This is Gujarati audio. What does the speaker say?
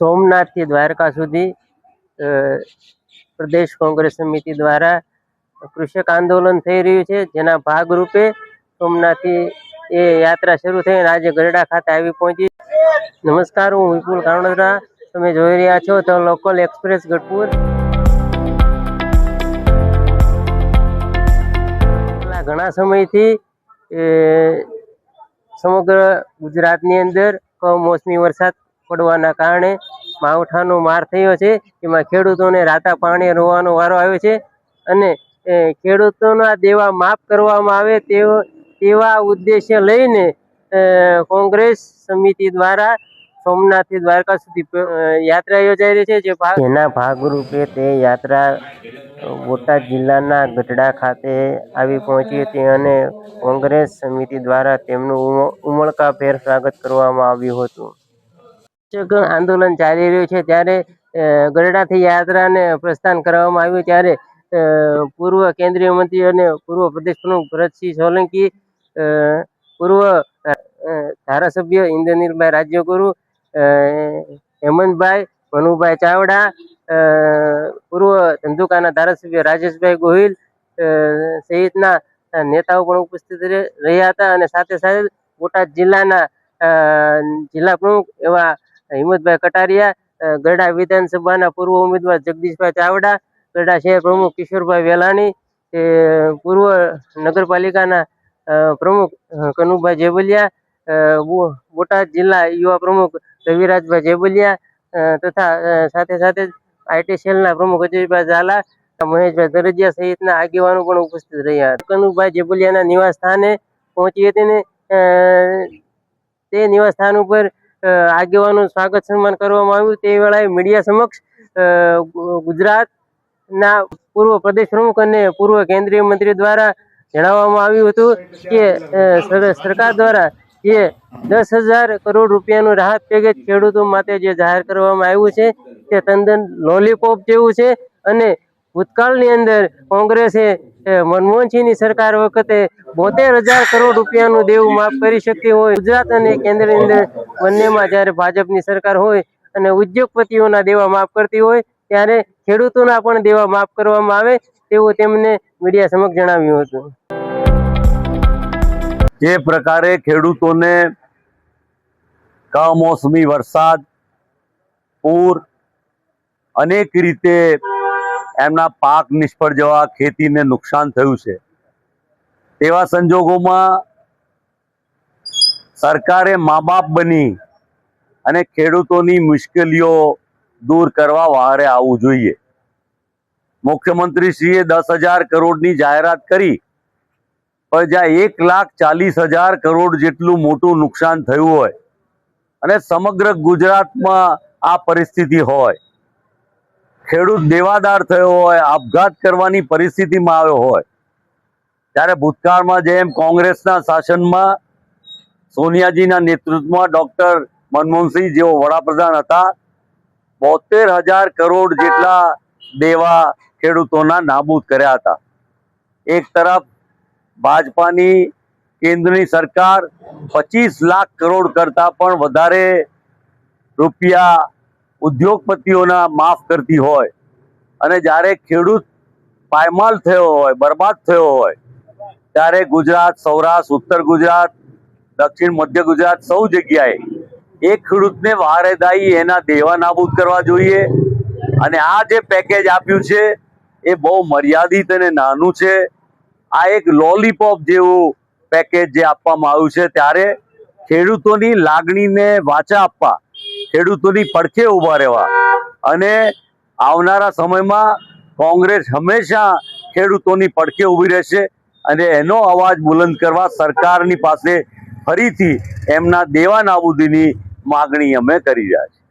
સોમનાથથી દ્વારકા સુધી પ્રદેશ કોંગ્રેસ સમિતિ દ્વારા કૃષક આંદોલન થઈ રહ્યું છે, જેના ભાગરૂપે સોમનાથથી એ યાત્રા શરૂ થઈ અને આજે ગરડા ખાતે આવી પહોંચી. નમસ્કાર, હું વિપુલ કાણોદરા. તમે જોઈ રહ્યા છો તો લોકલ એક્સપ્રેસ ગઢપુર. ઘણા સમયથી સમગ્ર ગુજરાતની અંદર કમોસમી વરસાદ પડવાના કારણે માવઠાનો માર થયો છે. એમાં ખેડૂતોને રાતા પાણી રોવાનો વારો આવ્યો છે અને ખેડૂતોના દેવા માફ કરવામાં આવે તેવો, તેવા ઉદ્દેશ્ય લઈને કોંગ્રેસ સમિતિ દ્વારા સોમનાથથી દ્વારકા સુધી યાત્રા યોજાઈ રહી છે. જે જેના ભાગરૂપે તે યાત્રા બોટાદ જિલ્લાના ગઢડા ખાતે આવી પહોંચી હતી અને કોંગ્રેસ સમિતિ દ્વારા તેમનું ઉમ- ઉમળકાભેર સ્વાગત કરવામાં આવ્યું હતું. કૃષક આંદોલન ચાલી રહ્યું છે ત્યારે ગરડાથી યાત્રાને પ્રસ્થાન કરવામાં આવ્યું ત્યારે પૂર્વ કેન્દ્રીય મંત્રી અને પૂર્વ પ્રદેશ પ્રમુખ ભરતસિંહ સોલંકી પૂર્વ ધારાસભ્ય ઇન્દ્રનીલભાઈ રાજ્યગુરુ હેમંતભાઈ, મનુભાઈ ચાવડા પૂર્વ ધંધુકાના ધારાસભ્ય રાજેશભાઈ ગોહિલ સહિતના નેતાઓ પણ ઉપસ્થિત રહે- રહ્યા હતા અને સાથે સાથે બોટાદ જિલ્લાના જિલ્લા પ્રમુખ એવા હિંમતભાઈ કટારિયા ગરડા વિધાનસભાના પૂર્વ ઉમેદવાર જગદીશભાઈ ચાવડા ગરડા શહેર પ્રમુખ કિશોરભાઈ વેલાણી પૂર્વ નગરપાલિકાના પ્રમુખ કનુભાઈ જેબલિયા બોટાદ જિલ્લા યુવા પ્રમુખ રવિરાજભાઈ જેબલિયા તથા સાથે સાથે આઈટી સેલના પ્રમુખ અજયભાઈ ઝાલા મહેશભાઈ દરજિયા સહિતના આગેવાનો પણ ઉપસ્થિત રહ્યા કનુભાઈ જેબલિયાના નિવાસ સ્થાને પહોંચી હતી ને તે નિવાસ સ્થાન ઉપર આગેવાનું સ્વાગત સન્માન કરવામાં આવ્યું. તે વેળાએ મીડિયા સમક્ષ ગુજરાતના પૂર્વ પ્રદેશ પ્રમુખ અને પૂર્વ કેન્દ્રીય મંત્રી દ્વારા જણાવવામાં આવ્યું હતું કે સરકાર દ્વારા જે દસ હજાર કરોડ રૂપિયાનું રાહત પેકેજ ખેડૂતો માટે જે જાહેર કરવામાં આવ્યું છે, તે તદ્દન લોલીપોપ જેવું છે અને ભૂતકાળની અંદર કોંગ્રેસે મનમોહનસિંહની સરકાર વખતે બોતેર હજાર કરોડ રૂપિયાનું દેવું માફ કરી શકતી હોય. ગુજરાત અને કેન્દ્રની અંદર બંનેમાં જ્યારે ભાજપની સરકાર હોય અને ઉદ્યોગપતિઓના દેવા માફ કરતી હોય ત્યારે ખેડૂતોના પણ દેવા માફ કરવામાં આવે તેવું તેમને મીડિયા સમક્ષ જણાવ્યું હતું. જે પ્રકારે ખેડૂતોને કમોસમી વરસાદ પૂર અનેક રીતે એમના પાક નિષ્ફળ જવા ખેતીને નુકસાન થયું છે. તેવા સંજોગોમાં સરકારે મા બાપ બની અને ખેડૂતોની મુશ્કેલીઓ દૂર કરવા વારે આવવું જોઈએ. મુખ્યમંત્રીશ્રીએ દસ હજાર કરોડની જાહેરાત કરી, પણ જ્યાં એક લાખ ચાલીસ હજાર કરોડ જેટલું મોટું નુકસાન થયું હોય અને સમગ્ર ગુજરાતમાં આ પરિસ્થિતિ હોય, ખેડૂત દેવાદાર થયો હોય, આપઘાત કરવાની પરિસ્થિતિમાં આવ્યો હોય, ત્યારે ભૂતકાળમાં જેમ કોંગ્રેસના શાસનમાં સોનિયાજીના નેતૃત્વમાં ડોક્ટર મનમોહનસિંહ જેઓ વડાપ્રધાન હતા, બોતેર હજાર કરોડ જેટલા દેવા ખેડૂતોના નાબૂદ કર્યા હતા. એક તરફ ભાજપાની કેન્દ્રની સરકાર પચીસ લાખ કરોડ કરતા પણ વધારે રૂપિયા ઉદ્યોગપતિઓના માફ કરતી હોય અને જ્યારે ખેડૂત પાયમાલ થયો હોય, બરબાદ થયો હોય, ત્યારે ગુજરાત, સૌરાષ્ટ્ર, ઉત્તર ગુજરાત દક્ષિણ મધ્ય ગુજરાત સૌ જગ્યાએ એક ખેડૂતને વારેદાઈ એના દેવા નાબૂદ કરવા જોઈએ. અને આ જે પેકેજ આપ્યું છે, એ બહુ મર્યાદિત અને નાનું છે. આ એક લોલીપોપ જેવું પેકેજ જે આપવામાં આવ્યું છે ત્યારે ખેડૂતોની લાગણીને વાચા આપવા, ખેડૂતોની પડખે ઊભા રહેવા અને આવનારા સમયમાં કોંગ્રેસ હંમેશા ખેડૂતોની પડખે ઊભી રહેશે અને એનો અવાજ બુલંદ કરવા સરકારની પાસે ફરીથી એમના દેવા નાબૂદીની માગણી અમે કરી રહ્યા છીએ.